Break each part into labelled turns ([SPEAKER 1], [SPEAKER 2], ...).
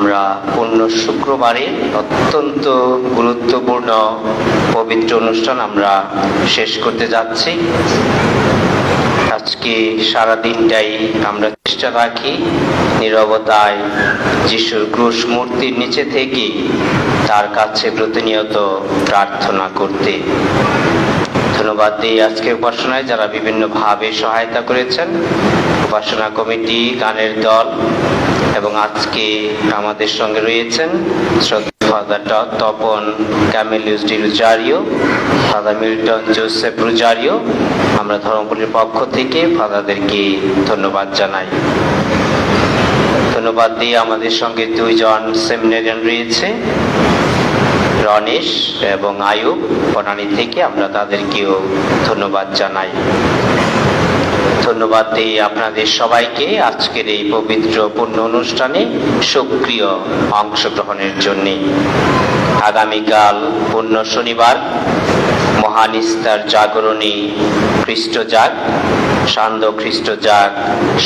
[SPEAKER 1] আমরা পূর্ণ শুক্রবারে অত্যন্ত গুরুত্বপূর্ণ পবিত্র অনুষ্ঠান আমরা শেষ করতে যাচ্ছি। আজকে সারা দিনটাই আমরা চেষ্টা রাখি নিরবতায় যিশুর ক্রুশ মূর্তির নিচে থেকে তার কাছে প্রতিনিয়ত প্রার্থনা করতে। ধন্যবাদ দিই আজকে উপাসনায় যারা বিভিন্নভাবে সহায়তা করেছেন। উপাসনা কমিটি, গানের দল এবং আজকে আমাদের সঙ্গে রয়েছেন Tapan Camillus D'Rozario, father Milton Joseph Rozario. আমরা ধর্মপুরের পক্ষ থেকে ফাদারদেরকে ধন্যবাদ জানাই। ধন্যবাদ দিয়ে আমাদের সঙ্গে দুইজন সেমিনারিয়ান রয়েছে রনেশ এবং আয়ুব। বনানী থেকে আমরা তাদেরকেও ধন্যবাদ জানাই। ধন্যবাদ দিই আপনাদের সবাইকে আজকের এই পবিত্র পূর্ণ অনুষ্ঠানে সক্রিয় অংশগ্রহণের জন্য। আগামীকাল পূর্ণ শনিবার, মহান ইস্তার জাগরণী খ্রিস্ট জাগ সান্ধ্য খ্রিস্ট জাগ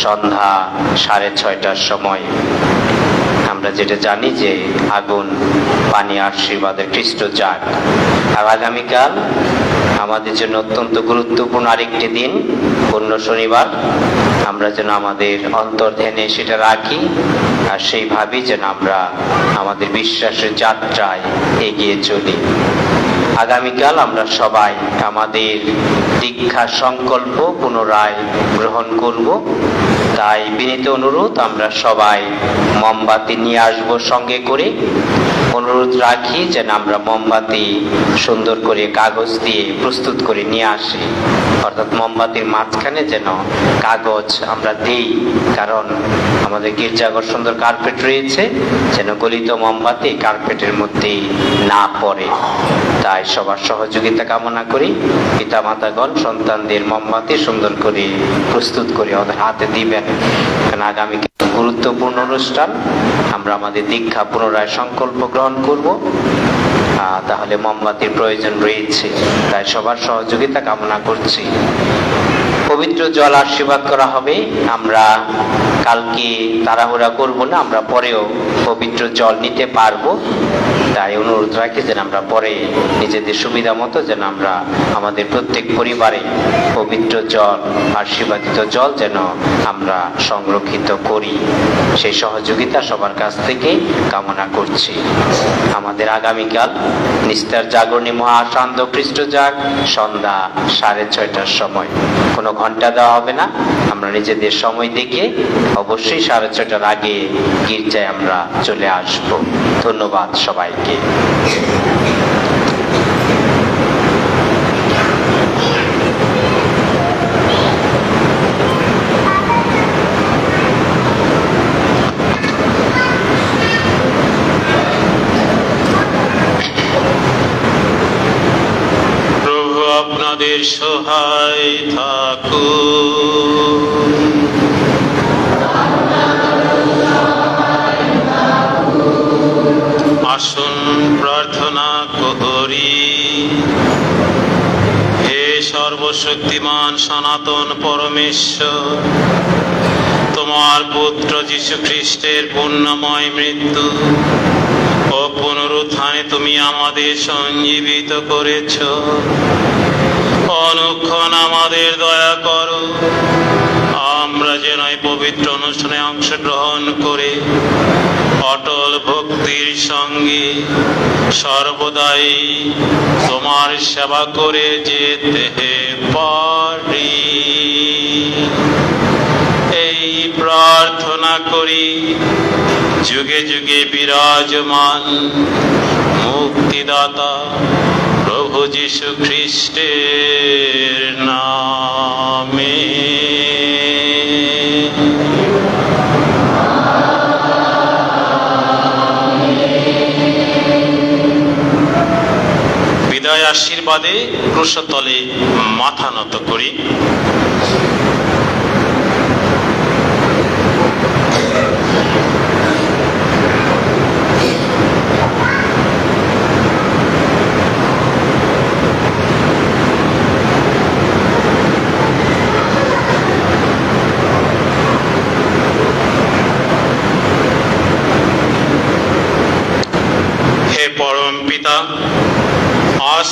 [SPEAKER 1] সন্ধ্যা সাড়ে ছয়টার সময়। আমরা যেটা জানি যে আগুন, পানি আশীর্বাদের খ্রিস্ট জাগ আর আগামীকাল আমাদের জন্য অত্যন্ত গুরুত্বপূর্ণ আরেকটি দিন, পূর্ণ শনিবার। আমরা যেন আমাদের অন্তর্ধ্যানে সেটা রাখি আর সেইভাবেই যেন আমরা আমাদের বিশ্বাসের যাত্রায় এগিয়ে চলি। আগামীকাল আমরা সবাই আমাদের দীক্ষা সংকল্প পুনরায় গ্রহণ করব। তাই বিনীত অনুরোধ, আমরা সবাই মোমবাতি নিয়ে আসব সঙ্গে করে। অনুরোধ রাখি যেন আমরা মোমবাতি সুন্দর করে কাগজ দিয়ে প্রস্তুত করে নিয়ে আসি। অর্থাৎ মোমবাতির মাঝখানে যেন কাগজ আমরা দিই, কারণ আমাদের গির্জাঘর সুন্দর কার্পেট রয়েছে, যেন গলিত মোমবাতি কার্পেটের মধ্যে না পড়ে। তাই সবার সহযোগিতা কামনা করি। পিতা মাতাগণ সন্তানদের মোমবাতি সুন্দর করে প্রস্তুত করে ওদের হাতে দিবেন। কারণ আগামী গুরুত্বপূর্ণ অনুষ্ঠান। আমরা আমাদের দীক্ষা পুনরায় সংকল্প গ্রহণ করব। তাহলে মোমবাতির প্রয়োজন রয়েছে। তাই সবার সহযোগিতা কামনা করছি। পবিত্র জল আশীর্বাদ করা হবে। আমরা কালকে তাড়াহুড়া করব না, আমরা পরেও পবিত্র জল নিতে পারব। তাই অনুরোধ রাখি যেন আমরা পরে নিজেদের সুবিধা মতো যেন আমরা আমাদের প্রত্যেক পরিবারে পবিত্র জল, আশীর্বাদিত জল যেন আমরা সংরক্ষিত করি। সেই সহযোগিতা সবার কাছ থেকে কামনা করছি। আমাদের আগামীকাল নিস্তার জাগরণী মহাশান্ত খ্রিস্ট যাক, সন্ধ্যা সাড়ে ছয়টার সময়। কোনো ঘণ্টা দেওয়া হবে না। আমরা নিজেদের সময় দেখে অবশ্যই সাড়ে ছয়টার আগে গির্জায় আমরা চলে আসব। ধন্যবাদ সবাইকে।
[SPEAKER 2] প্রভু আপনাদের সহায় থাকুন সর্বশক্তিমান সনাতন পরমেশ্বর। তোমার পুত্র যীশু খ্রিস্টের পূর্ণময় মৃত্যু ও পুনরুত্থানে তুমি আমাদের সঞ্জীবিত করেছ। অনুক্ষণ আমাদের দয়া করো। আমরা এই পবিত্র অনুষ্ঠানে অংশগ্রহণ করে অটল ভক্তির সঙ্গে সর্বদাই তোমার সেবা করে যেতে পারি। এই প্রার্থনা করি, যুগে যুগে বিরাজমান মুক্তিদাতা প্রভু যীশু খ্রিস্টের নামে। আশীর্বাদে ক্রুশতলে মাথা নত করি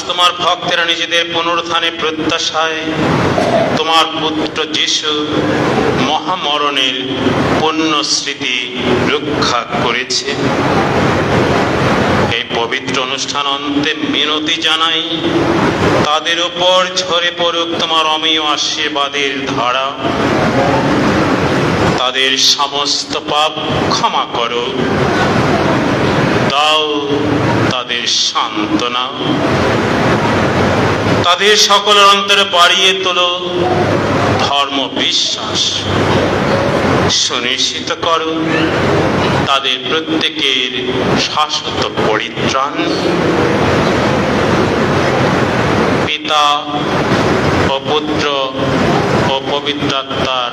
[SPEAKER 2] তোমার ভক্তেরা নিজেদের পুনরুত্থানে প্রত্যাশায় তোমার পুত্র যিশু মহামরণের পুণ্য স্মৃতি রক্ষা করেছে। এই পবিত্র অনুষ্ঠান অন্তে মিনতি জানাই, তাদের উপর ঝরে পড়ুক তোমার অমীয় আশীর্বাদের ধারা। তাদের সমস্ত পাপ ক্ষমা করো। দাও তাদের সান্ত্বনা। তাদের সকলের অন্তরে বাড়িয়ে তোলো ধর্ম বিশ্বাস। সুনিশ্চিত করো, তাদের প্রত্যেকের শাশ্বত পরিত্রাণ। পিতা ও পুত্র ও পবিত্রাত্মার